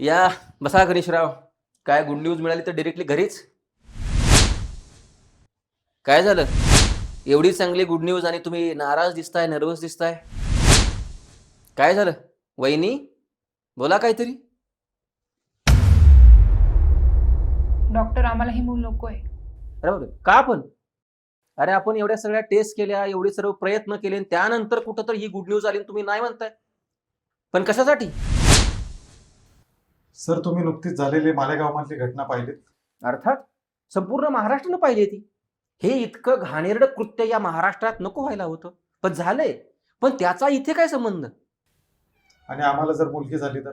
या बसा गणेशराव काय गुड न्यूज मिळाली तर डिरेक्टली घरीच? काय झालं? एवढी चांगली गुड न्यूज आणि तुम्ही नाराज दिसताय नर्वस दिसताय? काय झालं? वहिनी बोला काहीतरी. डॉक्टर आम्हाला हे मूल नको आहे अरे बापरे, का पण? अरे आपण एवढ्या सगळ्या टेस्ट केल्या एवढे सर्व प्रयत्न केले आणि त्यानंतर कुठं तर ही गुड न्यूज आली आणि तुम्ही नाही म्हणताय. पण कशासाठी? सर तुम्ही नुकतीच झालेली मालेगावमधली घटना पाहिली अर्थात? संपूर्ण महाराष्ट्रानं पाहिली ती हे इतकं घाणेरडं कृत्य या महाराष्ट्रात नको व्हायला होतं. पण झालंय. पण त्याचा इथे काय संबंध? आणि आम्हाला जर मुलगी झाली तर?